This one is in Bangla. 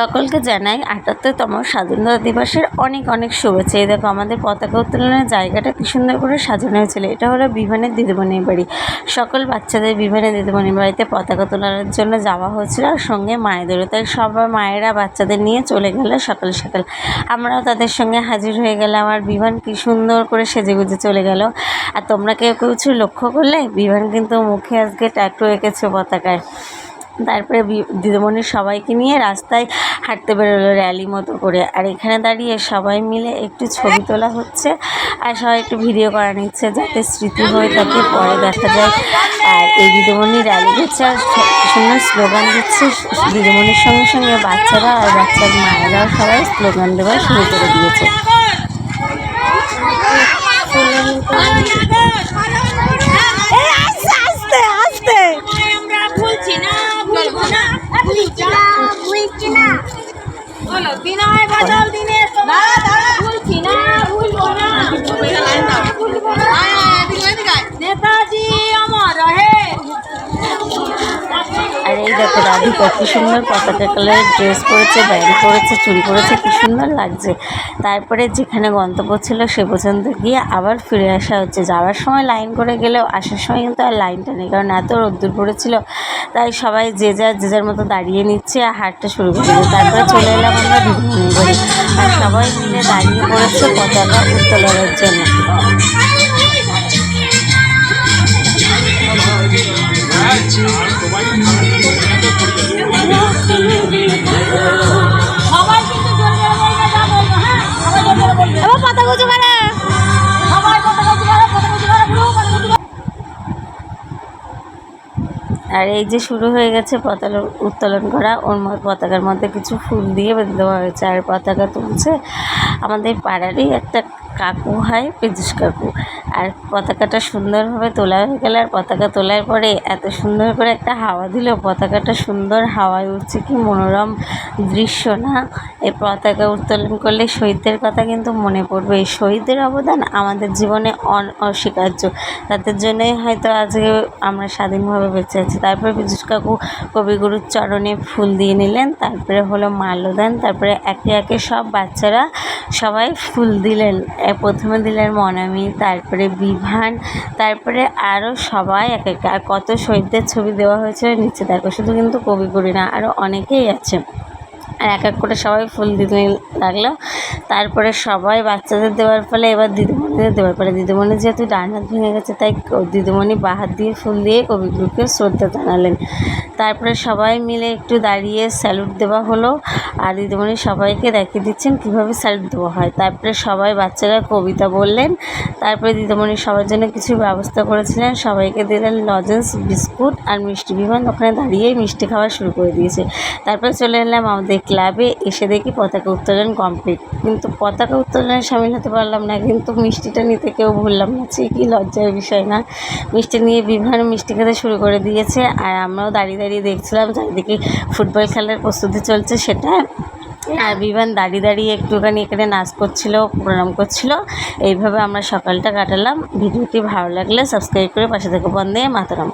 সকলকে জানাই আটাত্তরতম স্বাধীনতা দিবসের অনেক অনেক শুভেচ্ছা। এই দেখো আমাদের পতাকা উত্তোলনের জায়গাটা কি সুন্দর করে সাজানো হয়েছিল। এটা হলো বিমানের দিদিমণির বাড়ি। সকল বাচ্চাদের বিমানের দিদিমণির বাড়িতে পতাকা তোলার জন্য যাওয়া হয়েছিল আর সঙ্গে মায়েদেরও তাই সবার মায়েরা বাচ্চাদের নিয়ে চলে গেল সকাল সকাল। আমরাও তাদের সঙ্গে হাজির হয়ে গেলাম আর বিমান কি সুন্দর করে সেজে গুজে চলে গেল। আর তোমরা কেউ কিছু লক্ষ্য করলে বিমান কিন্তু মুখে আজকে ট্যাটু এঁকেছে পতাকায়। তারপরে দিদিমণির সবাইকে নিয়ে রাস্তায় হাঁটতে বেরোলো র্যালি মতো করে আর এখানে দাঁড়িয়ে সবাই মিলে একটু ছবি তোলা হচ্ছে আর সবাই একটু ভিডিও করা নিচ্ছে যাতে স্মৃতি হয়ে থাকে পরে দেখা যায় আর এই দিদিমণি র্যালি দিচ্ছে আর সুন্দর স্লোগান দিচ্ছে দিদিমণির সঙ্গে সঙ্গে বাচ্চারা আর বাচ্চার মায়েরাও সবাই স্লোগান দেওয়া শুরু করে দিয়েছে বলো বিনয় বাদল দিনের তোমার ভুলছি না ভুলবো না। ভুলবো না নেতাজি অমর রহে আর এই দেখো রাধিকা কি সুন্দর পতাকা কালারের ড্রেস পরেছে ব্যাগ পরেছে চুরি পরেছে, কি সুন্দর লাগছে। তারপরে যেখানে গন্তব্য ছিল সে পর্যন্ত গিয়ে আবার ফিরে আসা হচ্ছে। যাওয়ার সময় লাইন করে গেলেও আসার সময় কিন্তু আর লাইনটা নেই, কারণ এত রোদ্দুর পড়েছিল। তাই সবাই যে যার যে যার মতো দাঁড়িয়ে নিচ্ছে আর হাঁটতে শুরু করে তারপরে চলে এলাম আমরা বাড়ি আর সবাই মিলে দাঁড়িয়ে পড়েছে পতাকা উত্তোলনের জন্য। আর এই যে শুরু হয়ে গেছে পতাকা উত্তোলন করা, ওর পতাকার মধ্যে কিছু ফুল দিয়ে বেঁধে দেওয়া হয়েছে আর পতাকা তুলছে আমাদের পাড়ারই একটা কাকু হয়, পীযুষ কাকু। আর পতাকাটা সুন্দরভাবে তোলা হয়ে গেলে আর পতাকা তোলার পরে এত সুন্দর করে একটা হাওয়া দিল, পতাকাটা সুন্দর হাওয়ায় উঠছে কি মনোরম দৃশ্য না? এই পতাকা উত্তোলন করলে শহীদদের কথা কিন্তু মনে পড়বে। এই শহীদদের অবদান আমাদের জীবনে অন- অস্বীকার্য তাদের জন্যই হয়তো আজকে আমরা স্বাধীনভাবে বেঁচে আছি। তারপরে পীযুষ কাকু কবিগুরুর চরণে ফুল দিয়ে নিলেন, তারপরে হলো মাল্যদান তারপরে একে একে সব বাচ্চারা সবাই ফুল দিলেন। প্রথমে দিলেন মনামি, তারপরে বিভান, তারপরে আরও সবাই এক এক আর কত শহীদদের ছবি দেওয়া হয়েছে, নিচে দেখো, শুধু কিন্তু কবিগুরু না আরও অনেকেই আছে। আর এক এক করে সবাই ফুল দিতে লাগল। তারপরে সবাই বাচ্চাদের দেওয়ার ফলে এবার দিদিমণিদের দেওয়ার ফলে। দিদিমণি যেহেতু ডান হাত ভেঙে গেছে, তাই দিদিমণি বাঁ হাত দিয়ে ফুল দিয়ে কবিগুরুকে শ্রদ্ধা জানালেন। তারপরে সবাই মিলে একটু দাঁড়িয়ে স্যালুট দেওয়া হলো আর দিদিমণি সবাইকে দেখিয়ে দিচ্ছেন কীভাবে স্যালুট দেওয়া হয়। তারপরে সবাই বাচ্চারা কবিতা বললেন। তারপরে দিদিমণি সবার জন্য কিছু ব্যবস্থা করেছিলেন। সবাইকে দিলেন লজেন্স, বিস্কুট আর মিষ্টি। বিমান ওখানে দাঁড়িয়েই মিষ্টি খাওয়া শুরু করে দিয়েছে। তারপরে চলে এলাম আমাদের ক্লাবে এসে দেখি পতাকা উত্তোলন কমপ্লিট। কিন্তু পতাকা উত্তোলনে সামিল হতে পারলাম না, কিন্তু মিষ্টিটা নিতে কেউ ভুললাম না। সে কি লজ্জার বিষয় না? মিষ্টি নিয়ে বিভিন্ন মিষ্টি খেতে শুরু করে দিয়েছে আর আমরাও দাঁড়িয়ে দাঁড়িয়ে দেখছিলাম চারিদিকে ফুটবল খেলার প্রস্তুতি চলছে সেটা। আর বিমান দাঁড়িয়ে দাঁড়িয়ে একটুখানি এখানে নাচ করছিল, প্রণাম করছিল। এইভাবে আমরা সকালটা কাটালাম। ভিডিওটি ভালো লাগলে সাবস্ক্রাইব করে পাশে থেকে বন্ধে মাতারাম।